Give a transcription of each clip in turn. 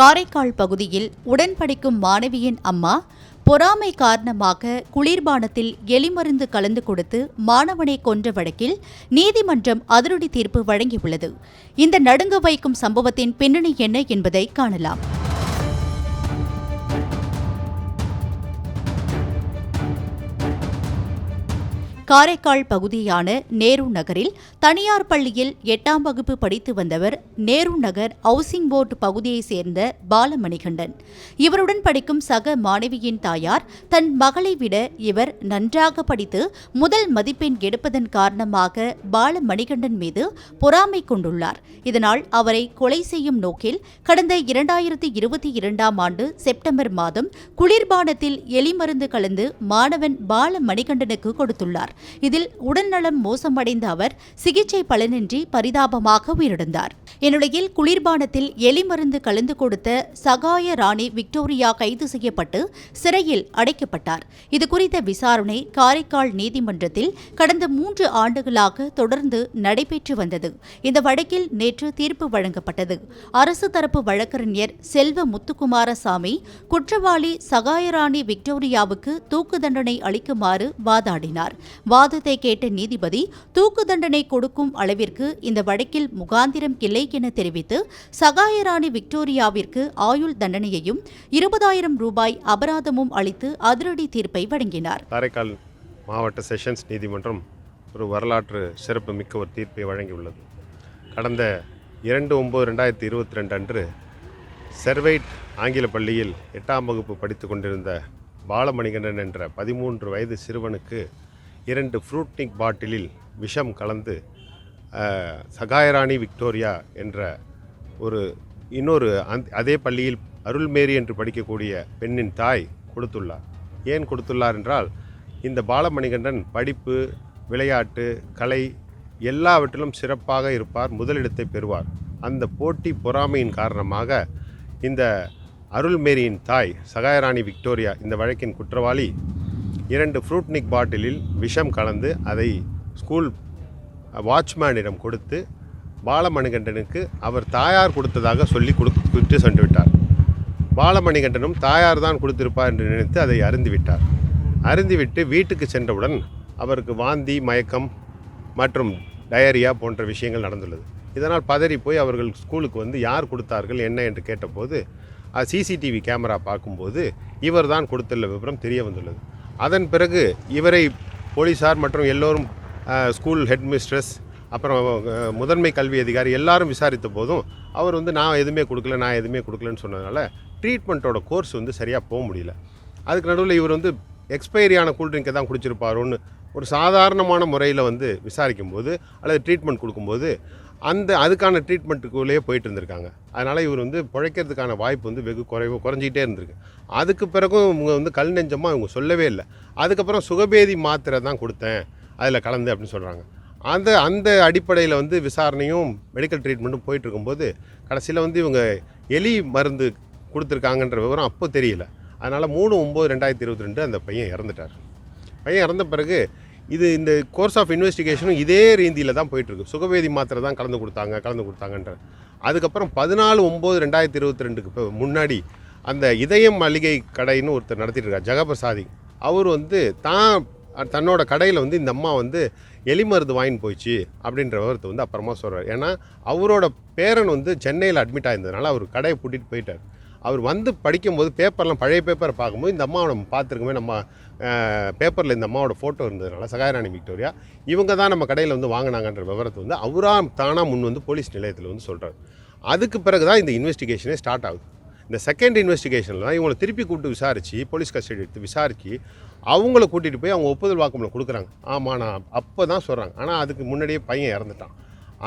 காரைக்கால் பகுதியில் உடன் படிக்கும் மாணவியின் அம்மா பொறாமை காரணமாக குளிர்பானத்தில் எலிமருந்து கலந்து கொடுத்து மாணவனை கொன்ற வழக்கில் நீதிமன்றம் அதிரடி தீர்ப்பு வழங்கியுள்ளது. இந்த நடுங்க வைக்கும் சம்பவத்தின் பின்னணி என்ன என்பதை காணலாம். காரைக்கால் பகுதியான நேரு நகரில் தனியார் பள்ளியில் எட்டாம் வகுப்பு படித்து வந்தவர் நேரு நகர் ஹவுசிங் போர்டு பகுதியைச் சேர்ந்த பாலமணிகண்டன். இவருடன் படிக்கும் சக மாணவியின் தாயார் தன் மகளை விட இவர் நன்றாக படித்து முதல் மதிப்பெண் எடுப்பதன் காரணமாக பாலமணிகண்டன் மீது பொறாமை கொண்டுள்ளார். இதனால் அவரை கொலை செய்யும் நோக்கில் கடந்த இரண்டாயிரத்தி இருபத்தி இரண்டாம் ஆண்டு செப்டம்பர் மாதம் குளிர்பானத்தில் எலிமருந்து கலந்து மாணவன் பாலமணிகண்டனுக்கு கொடுத்துள்ளார். இதில் உடல்நலம் மோசமடைந்த அவர் சிகிச்சை பலனின்றி பரிதாபமாக உயிரிழந்தார். இந்நிலையில் குளிர்பானத்தில் எலிமருந்து கலந்து கொடுத்த சகாய ராணி விக்டோரியா கைது செய்யப்பட்டு சிறையில் அடைக்கப்பட்டார். இதுகுறித்த விசாரணை காரைக்கால் நீதிமன்றத்தில் கடந்த மூன்று ஆண்டுகளாக தொடர்ந்து நடைபெற்று வந்தது. இந்த வழக்கில் நேற்று தீர்ப்பு வழங்கப்பட்டது. அரசு தரப்பு வழக்கறிஞர் செல்வ முத்துக்குமாரசாமி குற்றவாளி சகாயராணி விக்டோரியாவுக்கு தூக்கு தண்டனை அளிக்குமாறு வாதாடினார். வாதத்தை கேட்ட நீதிபதி தூக்கு தண்டனை கொடுக்கும் அளவிற்கு இந்த வழக்கில் முகாந்திரம் இல்லை என தெரிவித்து சகாயராணி விக்டோரியாவிற்கு ஆயுள் தண்டனையையும் இருபதாயிரம் ரூபாய் அபராதமும் அளித்து அதிரடி தீர்ப்பை வழங்கினார். காரைக்கால் மாவட்ட செஷன்ஸ் நீதிமன்றம் ஒரு வரலாற்று சிறப்பு மிக்க ஒரு தீர்ப்பை வழங்கியுள்ளது. கடந்த இரண்டு ஒம்பது ரெண்டாயிரத்தி இருபத்தி ரெண்டு அன்று செர்வைட் ஆங்கில பள்ளியில் எட்டாம் வகுப்பு படித்து கொண்டிருந்த பாலமணிகண்டன் என்ற பதிமூன்று வயது சிறுவனுக்கு இரண்டு ஃப்ரூட்னிக் பாட்டிலில் விஷம் கலந்து சகாயராணி விக்டோரியா என்ற ஒரு இன்னொரு அந் அதே பள்ளியில் அருள்மேரி என்று படிக்கக்கூடிய பெண்ணின் தாய் கொடுத்துள்ளார். ஏன் கொடுத்துள்ளார் என்றால் இந்த பாலமணிகண்டன் படிப்பு விளையாட்டு கலை எல்லாவற்றிலும் சிறப்பாக இருப்பார் முதலிடத்தை பெறுவார். அந்த போட்டி பொறாமையின் காரணமாக இந்த அருள்மேரியின் தாய் சகாயராணி விக்டோரியா இந்த வழக்கின் குற்றவாளி இரண்டு ஃப்ரூட்னிக் பாட்டிலில் விஷம் கலந்து அதை ஸ்கூல் வாட்ச்மேனிடம் கொடுத்து பாலமணிகண்டனுக்கு அவர் தாயார் கொடுத்ததாக சொல்லி கொடுத்து விட்டு சென்று விட்டார். பாலமணிகண்டனும் தாயார் தான் கொடுத்திருப்பார் என்று நினைத்து அதை அருந்துவிட்டார் அருந்திவிட்டு வீட்டுக்கு சென்றவுடன் அவருக்கு வாந்தி மயக்கம் மற்றும் டயரியா போன்ற விஷயங்கள் நடந்துள்ளது. இதனால் பதறி போய் அவர்கள் ஸ்கூலுக்கு வந்து யார் கொடுத்தார்கள் என்ன என்று கேட்டபோது சிசிடிவி கேமரா பார்க்கும்போது இவர் தான் கொடுத்துள்ள விவரம் தெரிய வந்துள்ளது. அதன் பிறகு இவரை போலீஸார் மற்றும் எல்லோரும் ஸ்கூல் ஹெட் மிஸ்ட்ரஸ் அப்புறம் முதன்மை கல்வி அதிகாரி எல்லாரும் விசாரித்த போதும் அவர் வந்து நான் எதுவுமே கொடுக்கல நான் எதுவுமே கொடுக்கலன்னு சொன்னதுனால ட்ரீட்மெண்ட்டோட கோர்ஸ் வந்து சரியாக போக முடியல. அதுக்கு நடுவில் இவர் வந்து எக்ஸ்பைரியான கூல்ட்ரிங்கை தான் குடிச்சிருப்பாரோன்னு ஒரு சாதாரணமான முறையில் வந்து விசாரிக்கும் போது அல்லது ட்ரீட்மெண்ட் கொடுக்கும்போது அந்த அதுக்கான ட்ரீட்மெண்ட்டுக்குள்ளேயே போயிட்டு இருந்திருக்காங்க. அதனால் இவர் வந்து பிழைக்கிறதுக்கான வாய்ப்பு வந்து வெகு குறைவு குறைஞ்சிக்கிட்டே இருந்திருக்கு. அதுக்கு பிறகும் இவங்க வந்து கல் நெஞ்சமாக இவங்க சொல்லவே இல்லை. அதுக்கப்புறம் சுகபேதி மாத்திரை தான் கொடுத்தேன் அதில் கலந்து அப்படின்னு சொல்கிறாங்க அந்த அந்த அடிப்படையில் வந்து விசாரணையும் மெடிக்கல் ட்ரீட்மெண்ட்டும் போயிட்டு இருக்கும்போது கடைசியில் வந்து இவங்க எலி மருந்து கொடுத்துருக்காங்கன்ற விவரம் அப்போ தெரியல. அதனால் மூணு ஒம்பது ரெண்டாயிரத்தி இருபத்தி ரெண்டு அந்த பையன் இறந்துட்டார். பையன் இறந்த பிறகு இது இந்த கோர்ஸ் ஆஃப் இன்வெஸ்டிகேஷனும் இதே ரீதியில் தான் போயிட்டுருக்கு. சுகவேதி மாத்திரை தான் கலந்து கொடுத்தாங்க கலந்து கொடுத்தாங்கன்ற. அதுக்கப்புறம் பதினாலு ஒம்பது ரெண்டாயிரத்தி இருபத்தி ரெண்டுக்கு இப்போ முன்னாடி அந்த இதயம் மளிகை கடைன்னு ஒருத்தர் நடத்திட்டு இருக்கார் ஜெகபிரசாதி. அவர் வந்து தான் தன்னோட கடையில் வந்து இந்த அம்மா வந்து எலி மருந்து வாங்கின்னு போயிடுச்சு அப்படின்ற விவரத்தை வந்து அப்புறமா சொல்கிறார் ஏன்னா அவரோட பேரன் வந்து சென்னையில் அட்மிட் ஆயிருந்ததுனால அவர் கடையை பூட்டிட்டு போயிட்டார். அவர் வந்து படிக்கும்போது பேப்பர்லாம் பழைய பேப்பரை பார்க்கும்போது இந்த அம்மாவை நம்ம பார்த்துருக்கோமே நம்ம பேப்பரில் இந்த அம்மாவோட ஃபோட்டோ இருந்ததுனால சகாயராணி விக்டோரியா இவங்க தான் நம்ம கடையில் வந்து வாங்கினாங்கன்ற விவரத்தை வந்து அவராக தானாக முன் வந்து போலீஸ் நிலையத்தில் வந்து சொல்கிறார் அதுக்கு பிறகு தான் இந்த இன்வெஸ்டிகேஷனே ஸ்டார்ட் ஆகுது. இந்த செகண்ட் இன்வெஸ்டிகேஷனில் தான் இவங்களை திருப்பி கூப்பிட்டு விசாரித்து போலீஸ் கஸ்டடி எடுத்து விசாரித்து அவங்கள கூட்டிகிட்டு போய் அவங்க ஒப்புதல் வாக்குமூலம் கொடுக்குறாங்க. ஆமாம் நான் அப்போ தான் சொல்கிறாங்க ஆனால் அதுக்கு முன்னாடியே பையன் இறந்துட்டான்.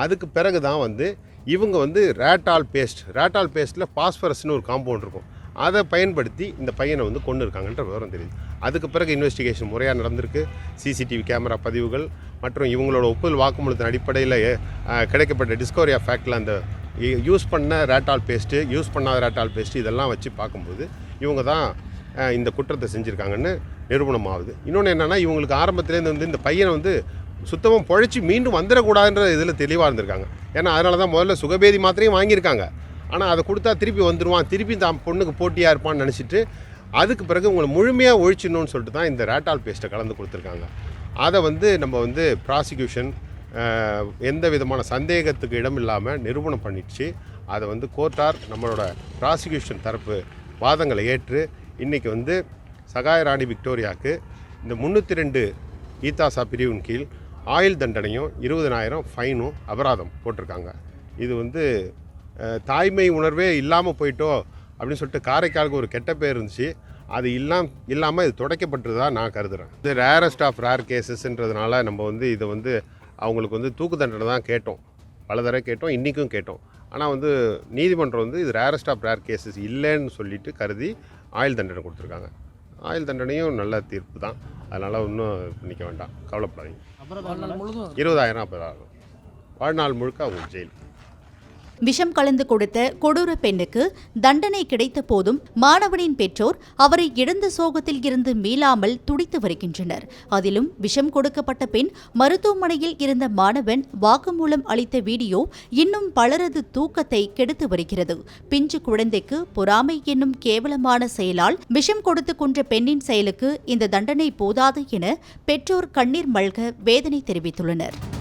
அதுக்கு பிறகு தான் வந்து இவங்க வந்து ரேட்டால் பேஸ்ட் ரேட்டால் பேஸ்ட்டில் பாஸ்பரஸ்னு ஒரு காம்பவுண்ட் இருக்கும். அதை பயன்படுத்தி இந்த பையனை வந்து கொண்டு இருக்காங்கன்ற விவரம் தெரியுது. அதுக்கு பிறகு இன்வெஸ்டிகேஷன் முறையாக நடந்திருக்கு. சிசிடிவி கேமரா பதிவுகள் மற்றும் இவங்களோட ஒப்புதல் வாக்குமூலத்தின் அடிப்படையில் கிடைக்கப்பட்ட டிஸ்கவரி ஆஃப் ஃபேக்டில் அந்த யூஸ் பண்ண ரேட்டால் பேஸ்ட்டு யூஸ் பண்ணாத ரேட்டால் பேஸ்ட்டு இதெல்லாம் வச்சு பார்க்கும்போது இவங்க தான் இந்த குற்றத்தை செஞ்சுருக்காங்கன்னு நிரூபணம் ஆகுது இன்னொன்று என்னென்னா இவங்களுக்கு ஆரம்பத்துலேருந்து வந்து இந்த பையனை வந்து சுத்தமாக பொழைச்சி மீண்டும் வந்துடக்கூடாதுன்ற இதில் தெளிவாக இருந்திருக்காங்க. ஏன்னா அதனால தான் முதல்ல சுகபேதி மாத்திரையும் வாங்கியிருக்காங்க. ஆனால் அதை கொடுத்தா திருப்பி வந்துடுவான் திருப்பி தான் பொண்ணுக்கு போட்டியாக இருப்பான்னு நினச்சிட்டு அதுக்கு பிறகு உங்களை முழுமையாக ஒழிச்சிடணும்னு சொல்லிட்டு தான் இந்த ரேட்டால் பேஸ்ட்டை கலந்து கொடுத்துருக்காங்க. அதை வந்து நம்ம வந்து ப்ராசிக்யூஷன் எந்த விதமான சந்தேகத்துக்கு இடம் இல்லாமல் நிரூபணம் பண்ணிடுச்சு. அதை வந்து கோர்ட்டார் நம்மளோட ப்ராசிக்யூஷன் தரப்பு வாதங்களை ஏற்று இன்றைக்கி வந்து சகாய ராணி விக்டோரியாவுக்கு இந்த முந்நூற்றி ரெண்டு ஈத்தாசா பிரிவின் கீழ் ஆயுள் தண்டனையும் இருபதனாயிரம் ஃபைனும் அபராதம் போட்டிருக்காங்க. இது வந்து தாய்மை உணர்வே இல்லாமல் போயிட்டோ அப்படின்னு சொல்லிட்டு காரைக்காலுக்கு ஒரு கெட்ட பேர் இருந்துச்சு. அது இல்லாம இல்லாமல் இது துடைக்கப்பட்டதா நான் கருதுகிறேன் இது ரேரஸ்ட் ஆஃப் ரேர் கேசஸ்ன்றதுனால நம்ம வந்து இதை வந்து அவங்களுக்கு வந்து தூக்கு தண்டனை தான் கேட்டோம். பல தடவை கேட்டோம் இன்றைக்கும் கேட்டோம். ஆனால் வந்து நீதிமன்றம் வந்து இது ரேரஸ்ட் ஆஃப் ரேர் கேசஸ் இல்லைன்னு சொல்லிட்டு கருதி ஆயுள் தண்டனை கொடுத்துருக்காங்க. ஆயுள் தண்டனையும் நல்ல தீர்ப்பு தான். அதனால் ஒன்றும் பண்ணிக்க வேண்டாம். கவலைப்படாதீங்க. இருபதாயிரம் அப்போ வாழ்நாள் முழுக்க அவங்க ஜெயில். விஷம் கலந்து கொடுத்த கொடூர பெண்ணுக்கு தண்டனை கிடைத்த போதும் மாணவனின் பெற்றோர் அவரை இழந்த சோகத்தில் இருந்து மீளாமல் துடித்து வருகின்றனர். அதிலும் விஷம் கொடுக்கப்பட்ட பெண் மருத்துவமனையில் இருந்த மாணவன் வாக்குமூலம் அளித்த வீடியோ இன்னும் பலரது தூக்கத்தை கெடுத்து வருகிறது. பிஞ்சு குழந்தைக்கு பொறாமை என்னும் கேவலமான செயலால் விஷம் கொடுத்து கொன்ற பெண்ணின் செயலுக்கு இந்த தண்டனை போதாது என பெற்றோர் கண்ணீர் மல்க வேதனை தெரிவித்துள்ளனர்.